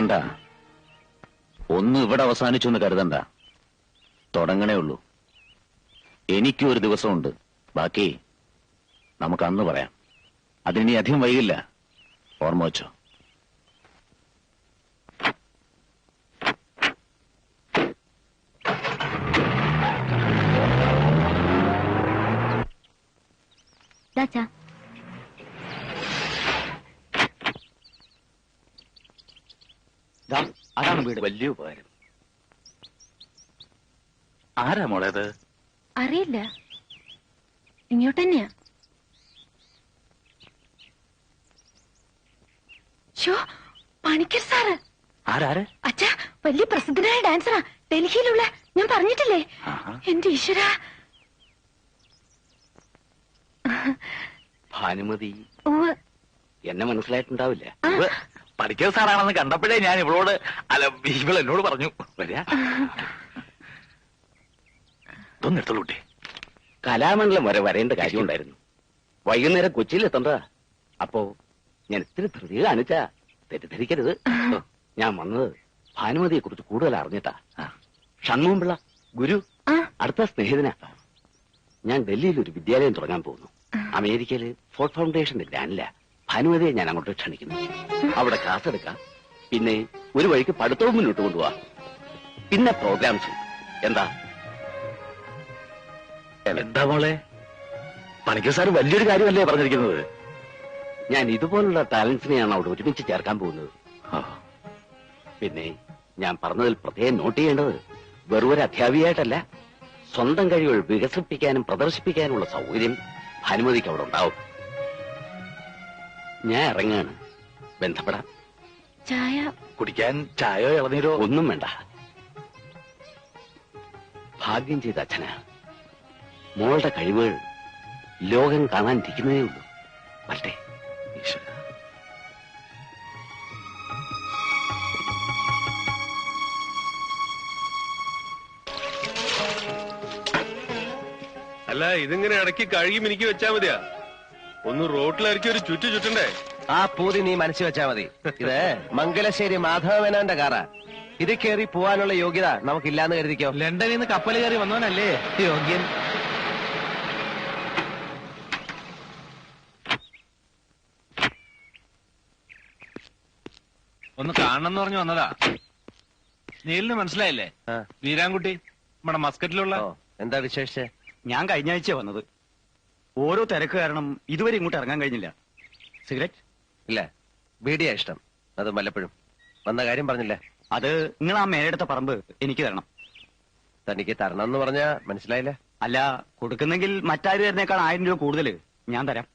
നീലകണ്ഠ ഒന്ന് ഇവിടെ അവസാനിച്ചു എന്ന് കരുതണ്ട. തുടങ്ങണേ ഉള്ളൂ. എനിക്കും ഒരു ദിവസമുണ്ട്. ബാക്കി നമുക്ക് അന്ന് പറയാം. അതിനി അധികം വൈകില്ല. ഓർമ്മ വെച്ചോ. ദാച്ചാ അതാണ് വീട്. വലിയ ഉപകാരം. ആരാ മോളേത്? അറിയില്ല. ഇങ്ങോട്ട് തന്നെയാ പണിക്കർ സാറ്. ആരാര്? അച്ഛാ വലിയ പ്രസിദ്ധനായ ഡാൻസറാ. ഡൽഹിയിലുള്ള ഞാൻ പറഞ്ഞിട്ടില്ലേ. എന്റെ ഈശ്വര. ഭാനുമതി. എന്നെ മനസ്സിലായിട്ടുണ്ടാവില്ല. ആ, പഠിക്കുന്ന സാറാണെന്ന് കണ്ടപ്പോഴേ ഞാൻ ഇവളോട് അല്ല ഇവൾ എന്നോട് പറഞ്ഞു. വരിക. ഇതൊന്നെടുത്തോളൂ കുട്ടി. കലാമണ്ഡലം വരെ വരേണ്ട കാര്യമുണ്ടായിരുന്നു. വൈകുന്നേരം കൊച്ചിയിൽ എത്തണ്ട അപ്പോ ഞാൻ ഇത്തിരി ധൃതി കാണിച്ച തെറ്റിദ്ധരിക്കരുത്. ഞാൻ വന്നത് ഭാനുമതിയെ കുറിച്ച് കൂടുതൽ അറിഞ്ഞിട്ടാ. ഷൺമോൻപിള്ള ഗുരു ആ, അടുത്ത സ്നേഹിതനാ. ഞാൻ ഡൽഹിയിൽ ഒരു വിദ്യാലയം തുടങ്ങാൻ പോകുന്നു. അമേരിക്കയിൽ ഫോർട്ട് ഫൗണ്ടേഷന്റെ ഗ്രാൻഡില ഭാനുമതിയെ ഞാൻ അങ്ങോട്ട് ക്ഷണിക്കുന്നു. അവിടെ ക്ലാസ് എടുക്കാം. പിന്നെ ഒരു വഴിക്ക് പഠിത്തവും മുന്നോട്ട് കൊണ്ടുപോവാ പിന്നെ പ്രോഗ്രാംസ് എന്താ? എന്താ മോളെ? പണിക്കർ സാർ വലിയൊരു കാര്യമല്ലേ പറഞ്ഞിരിക്കുന്നത്. ഞാൻ ഇതുപോലുള്ള ടാലൻസിനെയാണ് അവിടെ ഒരുമിച്ച് ചേർക്കാൻ പോകുന്നത്. പിന്നെ ഞാൻ പറഞ്ഞതിൽ പ്രത്യേകം നോട്ട് ചെയ്യേണ്ടത് വെറും ഒരു അധ്യാപികയായിട്ടല്ല സ്വന്തം കഴിവുകൾ വികസിപ്പിക്കാനും പ്രദർശിപ്പിക്കാനുമുള്ള സൗകര്യം ഭാനുമതിക്ക് അവിടെ ഉണ്ടാവും. ഞാൻ ഇറങ്ങാണ്. ബന്ധപ്പെടാം. ചായ? കുടിക്കാൻ ചായയോ ഇളനീരോ? ഒന്നും വേണ്ട. ഭാഗ്യം ചെയ്ത അച്ഛന. മോളുടെ കഴിവുകൾ ലോകം കാണാനിരിക്കുന്നതേ ഉള്ളൂ. വരട്ടെ. ഈശ്വര. അല്ല ഇതിങ്ങനെ ഇടയ്ക്ക് കഴുകി എനിക്ക് വെച്ചാ മതിയാ. ഒന്ന് റോട്ടിലിറക്കി ഒരു ചുറ്റു ചുറ്റണ്ടേ? ആ പൂതി നീ മനസ്സിൽ വെച്ചാ മതി. ഇത് മംഗലശ്ശേരി മാധവമേനോന്റെ കാറാ. ഇത് കയറി പോവാനുള്ള യോഗ്യത നമുക്കില്ലാന്ന് കരുതിക്കോ? ലണ്ടനിൽ നിന്ന് കപ്പൽ കയറി വന്നവനല്ലേ? യോഗ്യൻ. ഒന്ന് കാണണം എന്ന് പറഞ്ഞു വന്നതാ. നീലിന് മനസ്സിലായില്ലേ. വീരാൻകുട്ടി നമ്മുടെ മസ്കറ്റിലുള്ള എന്താ വിശേഷിച്ച്? ഞാൻ കഴിഞ്ഞ ആഴ്ച വന്നത്. ഓരോ തിരക്ക് കാരണം ഇതുവരെ ഇങ്ങോട്ട് ഇറങ്ങാൻ കഴിഞ്ഞില്ല. സിഗരറ്റ് ഇല്ല. ബീഡിയാ ഇഷ്ടം. അത് വല്ലപ്പോഴും. വന്ന കാര്യം പറഞ്ഞില്ല? അത് നിങ്ങൾ ആ മേലെടുത്ത പറമ്പ് എനിക്ക് തരണം. തനിക്ക് തരണം എന്ന് പറഞ്ഞാ മനസ്സിലായില്ല? അല്ല കൊടുക്കുന്നെങ്കിൽ മറ്റാര് തരുന്നേക്കാൾ ആയിരം രൂപ കൂടുതൽ. ഞാൻ തരാം.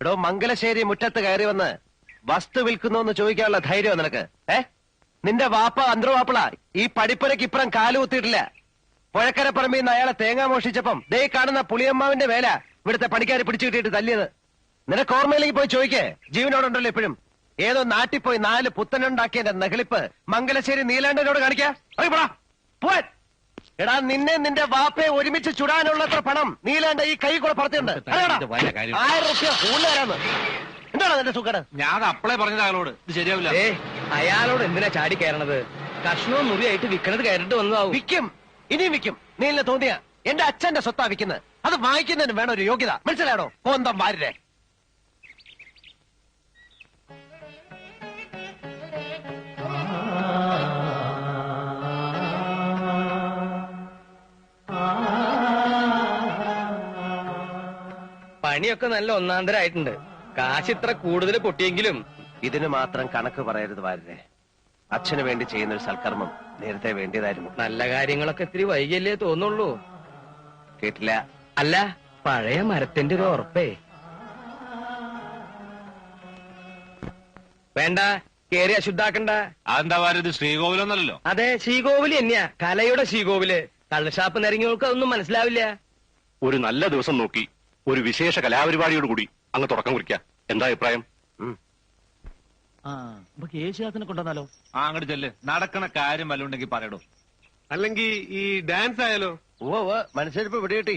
എടോ മംഗലശ്ശേരി മുറ്റത്ത് കയറി വന്ന് വസ്തു വിൽക്കുന്നു എന്ന് ചോദിക്കാനുള്ള ധൈര്യം നിനക്ക്? ഏ? നിന്റെ വാപ്പ അന്തർവാപ്പിള ഈ പടിപ്പുരയ്ക്ക് ഇപ്പുറം കാലുകുത്തിയിട്ടില്ല പുഴക്കര പറമ്പിൽ നിന്ന് അയാളെ തേങ്ങ മോഷിച്ചപ്പം ദേ കാണുന്ന പുളിയമ്മാവിന്റെ വേല ഇവിടുത്തെ പണിക്കാരെ പിടിച്ചു കിട്ടിയിട്ട് തല്ലിയത്. നിനക്ക് ഓർമ്മയിലേക്ക് പോയി ചോദിക്കേ. ജീവനോടുണ്ടല്ലോ എപ്പോഴും ഏതോ നാട്ടിൽ പോയി നാല് പുത്തനുണ്ടാക്കിയതിന്റെ നെഹളിപ്പ് മംഗലശ്ശേരി നീലാണ്ടനോട് കാണിക്കാ. പോവാൻ എടാ നിന്നെ നിന്റെ വാപ്പയെ ഒരുമിച്ച് ചുടാനുള്ളത്ര പണം നീലാണ്ട ഈ കൈ കൂടെ പറത്തിയുണ്ട് കാര്യം. ആയിരം റുപ്യ കൂടുതലാരാന്ന്. എന്താണ് നിന്റെ സുഖം ഞാൻ അപ്പളേ പറഞ്ഞത് അയാളോട്. ഇത് ശരിയാവില്ല. ഏ അയാളോട് എന്തിനാ ചാടി കയറണത്? കഷ്ണവും മുറിയായിട്ട് വിൽക്കണത് കയറിട്ട് വന്നതാവും. വിൽക്കും ഇനിയും വിൽക്കും നീലിനെ തോന്നിയ. എന്റെ അച്ഛന്റെ സ്വത്താ വിൽക്കുന്നത്. അത് വാങ്ങിക്കുന്നതിന് വേണം ഒരു യോഗ്യത. മനസ്സിലാണോ കോന്തം വാരിരെ പണിയൊക്കെ നല്ല ഒന്നാന്തരായിട്ടുണ്ട്. കാശ് ഇത്ര കൂടുതൽ പൊട്ടിയെങ്കിലും ഇതിന് മാത്രം കണക്ക് പറയരുത് വാരിരെ അച്ഛന് വേണ്ടി ചെയ്യുന്ന ഒരു സൽക്കർമ്മം നേരത്തെ വേണ്ടിയതായിരുന്നു. നല്ല കാര്യങ്ങളൊക്കെ ഇത്തിരി വൈകിയല്ലേ തോന്നുള്ളൂ. കേട്ടില്ല. അല്ല പഴയ മരത്തിന്റെ ഒരു ഉറപ്പേ. വേണ്ട കേറി അശുദ്ധാക്കണ്ട അതെന്താ പറയുന്നത് ശ്രീകോവിലൊന്നല്ലോ അതെ ശ്രീകോവിൽ തന്നെയാ. കലയുടെ ശ്രീകോവിൽ. കള്ളഷാപ്പ് നിരങ്ങിയവർക്ക് അതൊന്നും മനസ്സിലാവില്ല. ഒരു നല്ല ദിവസം നോക്കി ഒരു വിശേഷ കലാപരിപാടിയോട് കൂടി അങ്ങ് തുടക്കം കുറിക്കാം. എന്താ അഭിപ്രായം? യേശുദാസിനെ കൊണ്ടുവന്നാലോ? ആ അങ്ങോട്ട് ചെല്ല്. നടക്കണ കാര്യം വല്ല ഉണ്ടെങ്കിൽ പറയടോ. അല്ലെങ്കിൽ ഈ ഡാൻസ് ആയാലോ ഓ ഓ മനസ്സിലിപ്പോ ഇവിടെ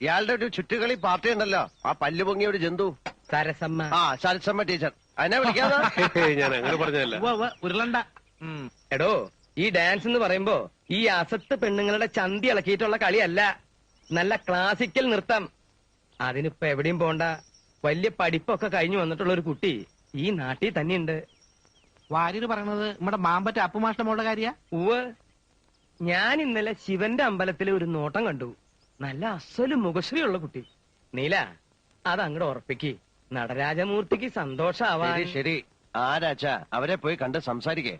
ഇയാളുടെ ഒരു ചുറ്റുകളി പാർട്ടി ഉണ്ടല്ലോ. ആ പല്ലു പൊങ്ങിയ ഒരു ജന്തു. സരസമ്മ. ആ സരസമ്മ ടീച്ചർ അതിനെ വിളിക്കാതെ ഞാൻ അങ്ങനെ പറഞ്ഞതല്ല. ഉവ്വ് ഉവ്വ്, ഉരുളണ്ട. എടോ ഈ ഡാൻസ് എന്ന് പറയുമ്പോ ഈ അസത്ത് പെണ്ണുങ്ങളുടെ ചന്തി ഇളക്കിയിട്ടുള്ള കളിയല്ല. നല്ല ക്ലാസിക്കൽ നൃത്തം. അതിനിപ്പോ എവിടെയും പോണ്ട. വലിയ പഠിപ്പൊക്കെ കഴിഞ്ഞു വന്നിട്ടുള്ള ഒരു കുട്ടി ഈ നാട്ടിൽ തന്നെയുണ്ട്. വാര്യര് പറയണത് നമ്മുടെ മാമ്പറ്റ അപ്പുമാഷ്ടമുള്ള കാര്യ? ഉവ് ഞാൻ ഇന്നലെ ശിവന്റെ അമ്പലത്തിൽ ഒരു നോട്ടം കണ്ടു. നല്ല അസൽ മുഖശ്രീയുള്ള കുട്ടി. നീല അത് അങ്ങോട്ട് ഉറപ്പിക്ക്. നടരാജമൂർത്തിക്ക് സന്തോഷാവാ ശരി ശരി. ആരാച്ചാ അവരെ പോയി കണ്ട് സംസാരിക്കേ.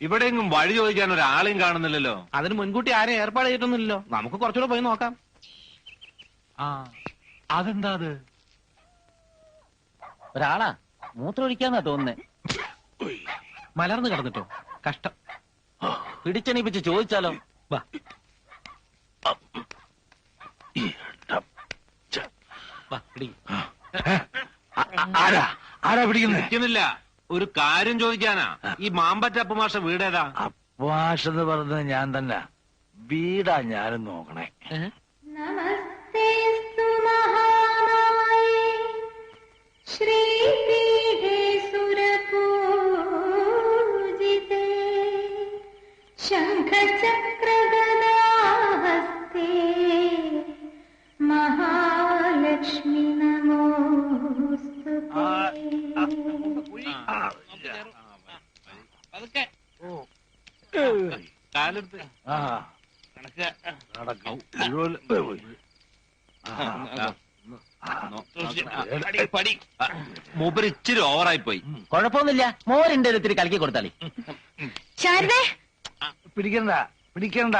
ഇവിടെയെങ്കിലും വഴി ചോദിക്കാൻ ഒരാളെയും കാണുന്നില്ലല്ലോ. അതിന് മുൻകൂട്ടി ആരെയും ഏർപ്പാട് ചെയ്തിട്ടൊന്നുമില്ലല്ലോ. നമുക്ക് കുറച്ചുകൂടെ പോയി നോക്കാം. ആ അതെന്താ അത്? ഒരാളാ. മൂത്രമൊഴിക്കാന്നാ തോന്നുന്നേ. മലർന്നു കിടന്നിട്ടോ? കഷ്ടം. പിടിച്ചണിപ്പിച്ച് ചോദിച്ചാലോ? വാ. ആരാ? ഒരു കാര്യം ചോദിക്കാനാ. ഈ മാമ്പറ്റ അപ്പുമാഷ വീടേതാ? അപ്പുമാഷ് എന്ന് പറഞ്ഞത് ഞാൻ തന്നെ. വീടാ ഞാനും നോക്കണേ. നമസ്തേസ്തു ശ്രീ ചക്രഗദാഹസ്തേ മൂപ്പര് ഇച്ചിരി ഓവറായി പോയി കുഴപ്പമൊന്നുമില്ല മോരിന്റെ ഒരു ഇത്തിരി കലക്കി കൊടുത്താളി പിടിക്കണ്ട പിടിക്കണ്ട.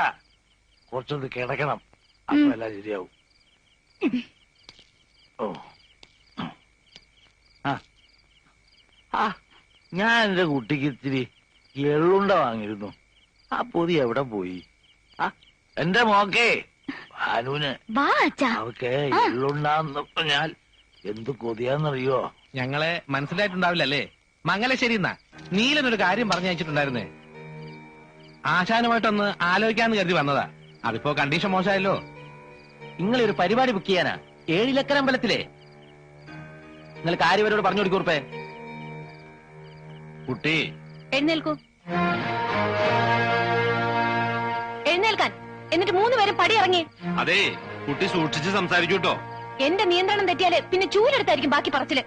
കുറച്ചൊന്ന് കിടക്കണം. അപ്പൊ എല്ലാം ശരിയാവും. ഓ. ആ. ആ ഞാൻ എന്റെ കുട്ടിക്ക് ഇത്തിരി എള്ളുണ്ട വാങ്ങിയിരുന്നു. ആ പൊതി എവിടെ പോയി? ആ എന്റെ മോക്കേ ഭാനുവിന് വാ അച്ഛാ. അവക്ക് എള്ളുണ്ടാന്ന് പറഞ്ഞാൽ എന്ത് കൊതിയാന്നറിയോ? ഞങ്ങളെ മനസ്സിലായിട്ടുണ്ടാവില്ലല്ലേ? മംഗലശ്ശേരി എന്നാ നീലനൊരു കാര്യം പറഞ്ഞു അയച്ചിട്ടുണ്ടായിരുന്നേ ആശാനുമായിട്ടൊന്ന് ആലോചിക്കാന്ന് കരുതി വന്നതാ. അതിപ്പോ കണ്ടീഷൻ മോശമായല്ലോ. നിങ്ങൾ ഒരു പരിപാടി ബുക്ക് ചെയ്യാനാ. ഏഴിലക്കര അമ്പലത്തിലെ നിങ്ങൾ കാര്യവരോട് പറഞ്ഞു കൊടുക്കൂർപ്പേ കുട്ടി. എഴുന്നേൽക്കൂ. എഴുന്നേൽക്കാൻ. എന്നിട്ട് മൂന്നുപേരും പടി ഇറങ്ങി അതെ കുട്ടി സൂക്ഷിച്ച് സംസാരിക്കൂട്ടോ എന്റെ നിയന്ത്രണം തെറ്റിയാൽ പിന്നെ ചൂലെടുത്തായിരിക്കും ബാക്കി പറച്ചിൽ.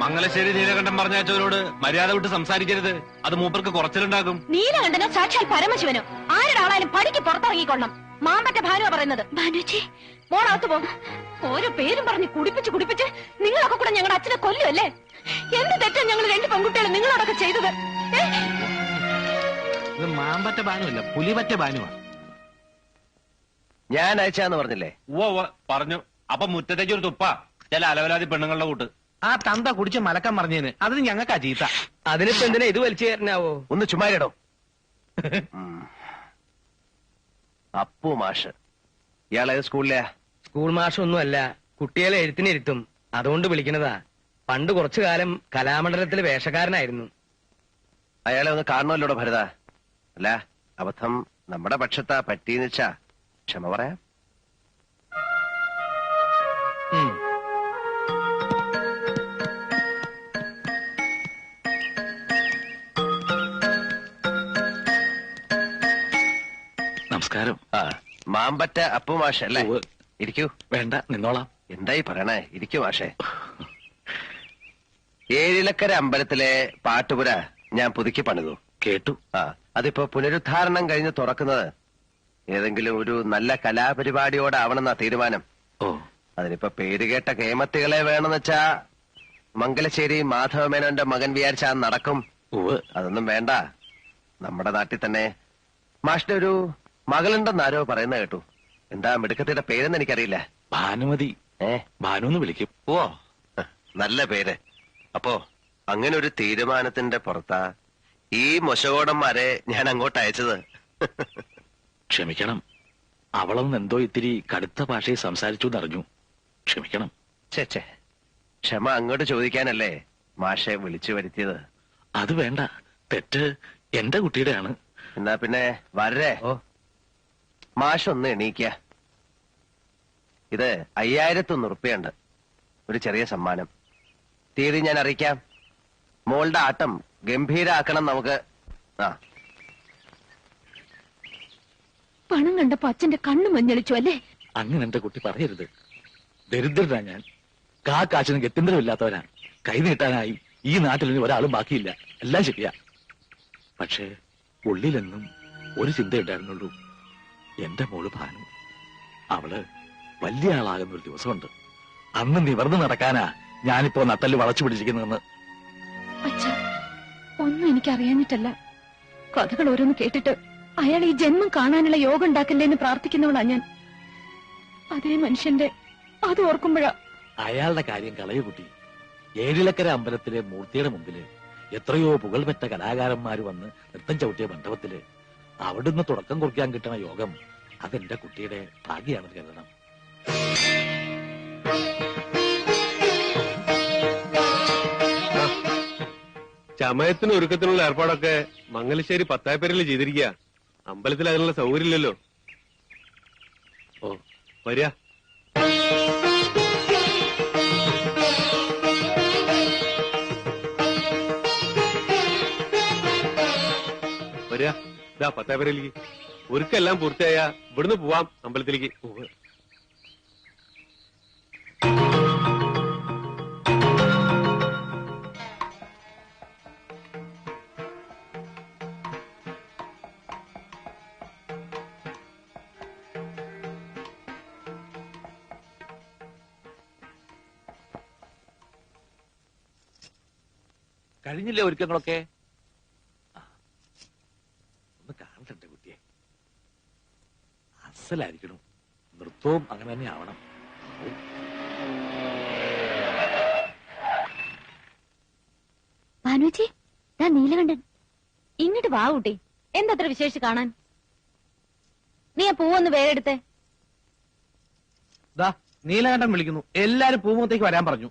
മംഗലശ്ശേരി നീലകണ്ഠം പറഞ്ഞയച്ചവരോട് മര്യാദ വിട്ട് സംസാരിക്കരുത്. അത് മൂപ്പർക്ക് കുറച്ചിലുണ്ടാകും. നീലകണ്ഠനോ സാക്ഷാൽ പരമശിവനോ. ആരുടെ ആളായാലും പടിക്ക് പുറത്തിറങ്ങിക്കൊള്ളണം. മാമ്പറ്റ ഭാനുവ പറയുന്നത്. ഭാനുച്ചി മോളകത്ത് പോ. ഓരോ പേരും പറഞ്ഞ് കുടിപ്പിച്ച് കുടിപ്പിച്ച് നിങ്ങളൊക്കെ കൂടെ ഞങ്ങളുടെ അച്ഛനെ കൊല്ലുമല്ലേ എന്ത് തെറ്റാ ഞങ്ങൾ രണ്ട് പെൺകുട്ടികൾ നിങ്ങളോടൊക്കെ ചെയ്തത്? ഇത് മാമ്പറ്റ ബാനുവല്ല പുലിപറ്റ ബാനുവാ ഞാൻ അയച്ചാന്ന് പറഞ്ഞില്ലേ? ഉവ്വ പറഞ്ഞു. അപ്പൊ മുറ്റത്തേക്ക് ഒരു തുപ്പ. ചില അലവലാതി പെണ്ണുങ്ങളുടെ കൂട്ട്. ആ തന്ത കുടിച്ച് മലക്കം പറഞ്ഞേന് അതിന് ഞങ്ങൾക്കാ ചീത്ത. അതിനിപ്പോ എന്തിനാ ഇത് വലിച്ചു കയറിനാവോ ഒന്ന് ചുമ്മാരിടോ അപ്പു മാഷ്. ഇയാളേത് സ്കൂളിലെ? സ്കൂൾ മാഷൊന്നും അല്ല കുട്ടികളെ എഴുത്തിനിരുത്തും അതുകൊണ്ട് വിളിക്കണതാ. പണ്ട് കുറച്ചു കാലം കലാമണ്ഡലത്തിൽ വേഷക്കാരനായിരുന്നു. അയാളെ ഒന്ന് കാണണമല്ലോടോ ഭരത? അല്ല അബദ്ധം നമ്മുടെ പക്ഷത്താ പറ്റീന്ന് വെച്ചാ. ക്ഷമ പറയാം. നമസ്കാരം. ആ മാമ്പറ്റ അപ്പു മാഷ് അല്ലേ? ഉവ്വ്. ഇരിക്കൂ. വേണ്ട നിന്നോളാം. എന്തായി പറയണേ? ഇരിക്കൂ മാഷേ. ഏഴിലക്കര അമ്പലത്തിലെ പാട്ടുപുര ഞാൻ പുതുക്കി പണിതു. കേട്ടു. ആ അതിപ്പോ പുനരുദ്ധാരണം കഴിഞ്ഞ് തുറക്കുന്നത് ഏതെങ്കിലും ഒരു നല്ല കലാപരിപാടിയോടാവണമെന്നാ തീരുമാനം. ഓ. അതിനിപ്പോ പേരുകേട്ട കേമത്തികളെ വേണമെന്ന് വെച്ചാ മംഗലശ്ശേരി മാധവമേനോന്റെ മകൻ വിചാരിച്ചാ നടക്കും. ഉവ് അതൊന്നും വേണ്ട. നമ്മുടെ നാട്ടിൽ തന്നെ മാഷിന്റെ ഒരു മകളുണ്ടെന്ന് ആരോ പറയുന്ന കേട്ടു. എന്താ മിടുക്കത്തിന്റെ പേരെന്ന് എനിക്കറിയില്ല. ഭാനുമതി. ഏ? ഭാനു എന്ന് വിളിക്കും. ഓ നല്ല പേര്. അപ്പോ അങ്ങനെ ഒരു തീരുമാനത്തിന്റെ പുറത്താ ഈ മൊശകോടന്മാരെ ഞാൻ അങ്ങോട്ട് അയച്ചത്. ക്ഷമിക്കണം. അവളൊന്ന് എന്തോ ഇത്തിരി കടുത്ത ഭാഷയിൽ സംസാരിച്ചു എന്നറിഞ്ഞു ക്ഷമിക്കണം. ചേച്ചേ. ക്ഷമ അങ്ങോട്ട് ചോദിക്കാനല്ലേ മാഷെ വിളിച്ചു വരുത്തിയത്? അത് വേണ്ട. തെറ്റ് എന്റെ കുട്ടിയുടെയാണ്. എന്നാ പിന്നെ വരരെ. ഓ. മാഷ് ഒന്ന് എണീക്ക. ഇത് അയ്യായിരത്തൊന്ന് ഉറുപ്പയുണ്ട് ഒരു ചെറിയ സമ്മാനം. തീയതി ഞാൻ അറിയിക്കാം. മോളുടെ ആട്ടം ഗംഭീരാക്കണം നമുക്ക്. ആ. പണം കണ്ടപ്പോ അച്ഛന്റെ കണ്ണു മഞ്ഞളിച്ചു അല്ലേ? അങ്ങനെ എന്റെ കുട്ടി പറയരുത്. ദരിദ്രനാ ഞാൻ. കാ കാശിന് ഗത്യന്തരമില്ലാത്തവനാ കൈ നീട്ടാനായി ഈ നാട്ടിൽ ഇനി ഒരാളും ബാക്കിയില്ല. എല്ലാം ശരിയാ. പക്ഷേ ഉള്ളിലെന്നും ഒരു ചിന്തയുണ്ടായിരുന്നുള്ളൂ. എന്റെ മോൾ ഭാനു. അവൾ വലിയ ആളാകുന്ന ഒരു ദിവസമുണ്ട്. അന്ന് നിവർന്ന് നടക്കാനാ ഞാനിപ്പോ നട്ടൽ വളച്ചു പിടിച്ചിരിക്കുന്നതെന്ന്. അച്ഛ ഒന്നും എനിക്ക് അറിയാഞ്ഞിട്ടല്ല കഥകൾ ഓരോന്ന് കേട്ടിട്ട് അയാൾ ഈ ജന്മം കാണാനുള്ള യോഗം ഉണ്ടാക്കല്ലേ എന്ന് പ്രാർത്ഥിക്കുന്നവളാ ഞാൻ. അതേ മനുഷ്യന്റെ അത് ഓർക്കുമ്പോഴാ. അയാളുടെ കാര്യം കളയു കുട്ടി ഏഴിലക്കര അമ്പലത്തിലെ മൂർത്തിയുടെ മുമ്പിൽ എത്രയോ പുകൾപെറ്റ കലാകാരന്മാര് വന്ന് നൃത്തം ചവിട്ടിയ മണ്ഡപത്തിൽ അവിടുന്ന് തുടക്കം കുറിക്കാൻ കിട്ടുന്ന യോഗം അതെന്റെ കുട്ടിയുടെ ഭാഗ്യാണെന്ന് കരുതണം. ചമയത്തിന് ഒരുക്കത്തിനുള്ള ഏർപ്പാടൊക്കെ മംഗലശ്ശേരി പത്തായപ്പേരിൽ ചെയ്തിരിക്കുക അമ്പലത്തിൽ അതിനുള്ള സൗകര്യം ഇല്ലല്ലോ ഓ വരിക. വരിക. ഇതാ പത്തായപ്പേരയിലേക്ക് ഒരുക്കെല്ലാം പൂർത്തിയായ ഇവിടുന്ന് പോവാം അമ്പലത്തിലേക്ക്. കഴിഞ്ഞില്ലേ ഒരുക്കങ്ങളൊക്കെ ആ. ഒന്ന് കാണട്ടെ എന്റെ കുട്ടിയെ അസലായിരിക്കണം നൃത്തവും അങ്ങനെ തന്നെ ആവണം. ഭാനുജി ഞാൻ നീലകണ്ഠൻ. ഇങ്ങോട്ട് വാ കുട്ടി എന്തത്ര വിശേഷിച്ച് കാണാൻ? നീ ആ പൂവൊന്ന് വേറെടുത്തേ ദാ നീലകണ്ഠൻ വിളിക്കുന്നു. എല്ലാരും പൂമുഖത്തേക്ക് വരാൻ പറഞ്ഞു.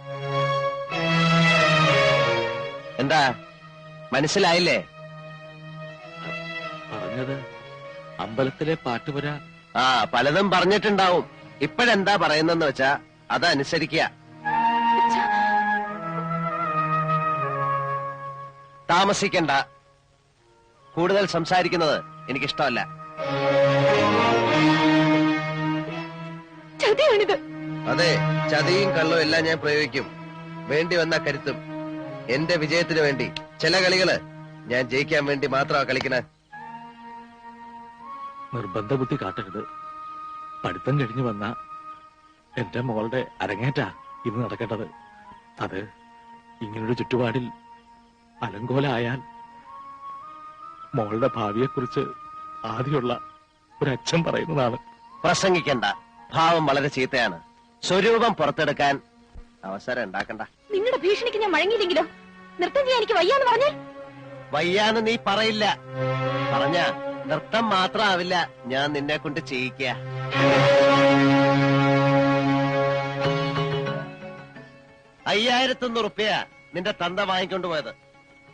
എന്താ? മനസ്സിലായില്ലേ? പറഞ്ഞത് അമ്പലത്തിലെ പാട്ടുപുര. ആ പലതും പറഞ്ഞിട്ടുണ്ടാവും. ഇപ്പോഴെന്താ പറയുന്നെന്ന് വെച്ചാ അതനുസരിക്കുക. താമസിക്കണ്ട. കൂടുതൽ സംസാരിക്കുന്നത് എനിക്കിഷ്ടമല്ല. അതെ ചതിയും കള്ളവും എല്ലാം ഞാൻ പ്രയോഗിക്കും. വേണ്ടി വന്ന കരുത്തും. എന്റെ വിജയത്തിന് വേണ്ടി ചില കളികൾ ഞാൻ ജയിക്കാൻ വേണ്ടി മാത്രമാ കളിക്കണേ. നിർബന്ധ ബുദ്ധി കാട്ടരുത്. പഠിത്തം കഴിഞ്ഞു വന്ന എന്റെ മോളുടെ അരങ്ങേറ്റാ ഇന്ന് നടക്കേണ്ടത്. അത് ഇങ്ങനൊരു ചുറ്റുപാടിൽ അലങ്കോലായാൽ മോളുടെ ഭാവിയെക്കുറിച്ച് ആദ്യമുള്ള ഒരച്ഛൻ പറയുന്നതാണ്. പ്രസംഗിക്കണ്ട. ഭാവം വളരെ ചീത്തയാണ്. സ്വരൂപം പുറത്തെടുക്കാൻ അവസരം ഉണ്ടാക്കണ്ട. നിങ്ങളുടെ ഭീഷണിക്ക് ഞാൻ വഴങ്ങിയില്ലെങ്കിലോ നൃത്തം ചെയ്യാൻ എനിക്ക് വയ്യാന്ന് പറഞ്ഞേ വയ്യാന്ന് നീ പറയില്ല. പറഞ്ഞ നൃത്തം മാത്രമാവില്ല ഞാൻ നിന്നെ കൊണ്ട് ചെയ്യിക്ക അയ്യായിരത്തൊന്ന് റുപ്യ നിന്റെ തന്ത വാങ്ങിക്കൊണ്ട് പോയത്.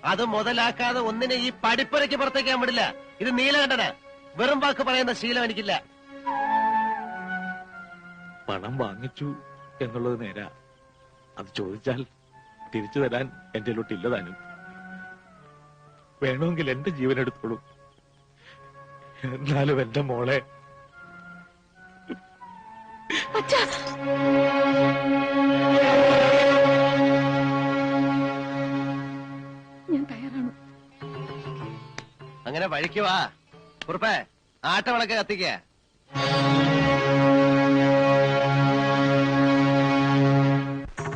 അത് മുതലാക്കാതെ ഒന്നിനെ ഈ പടിപ്പുരയ്ക്ക് പുറത്തേക്കാൻ വിടില്ല. ഇത് നീലകണ്ഠനാ. വെറും വാക്ക് പറയുന്ന ശീലം എനിക്കില്ല. പണം വാങ്ങിച്ചു എന്നുള്ളത് നേരാ. അത് ചോദിച്ചാൽ തിരിച്ചു തരാൻ എന്റെ ലോട്ടില്ലതാനും താനും. വേണമെങ്കിൽ എന്റെ ജീവൻ എടുത്തോളൂ. എന്നാലും എന്റെ മോളെ. അച്ഛാ. ഞാൻ തയ്യാറാണ്. അങ്ങനെ വഴിക്ക് വാ. കുറുപ്പേ ആട്ടവിളക്ക് കത്തിക്ക.